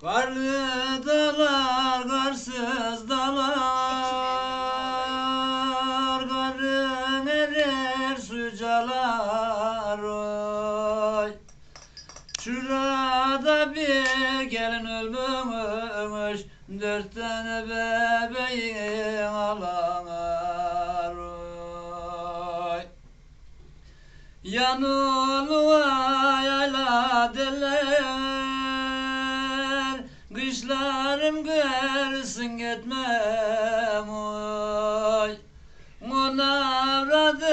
Karlı dağlar, karsız dağlar Karın erer su calar oy. Şurada bir gelin ölmüş Dört tane bebeğin ağlar oy. Yanılığa yayla deller Kışlarım gelsin gitmem oy. Munavradım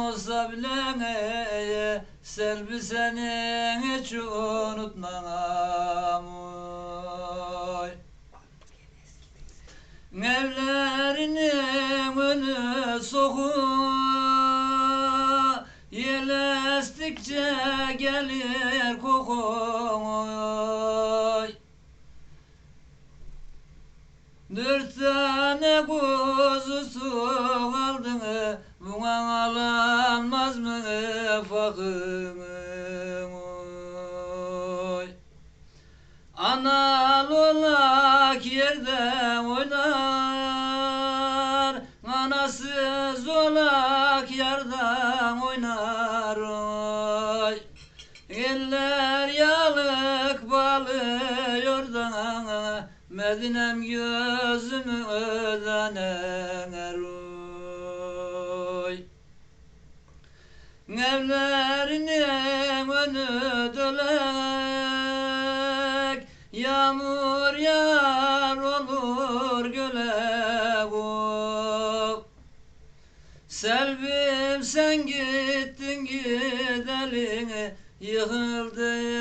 olsa bile Selvi seni hiç unutmam oy. Evlerinin önü soğuk Yel estikçe gelir kokun oy Dört tane kuzusu kaldı Buna alınmaz mı fakımım oy? Anal olak yerde oynar Anasız olak yerden oynar oy. Eller Medinem gözümü ödener oy Evlerinin önü dölek Yağmur yağar olur göle kok Selvim sen gittin gidelim Yıkıldı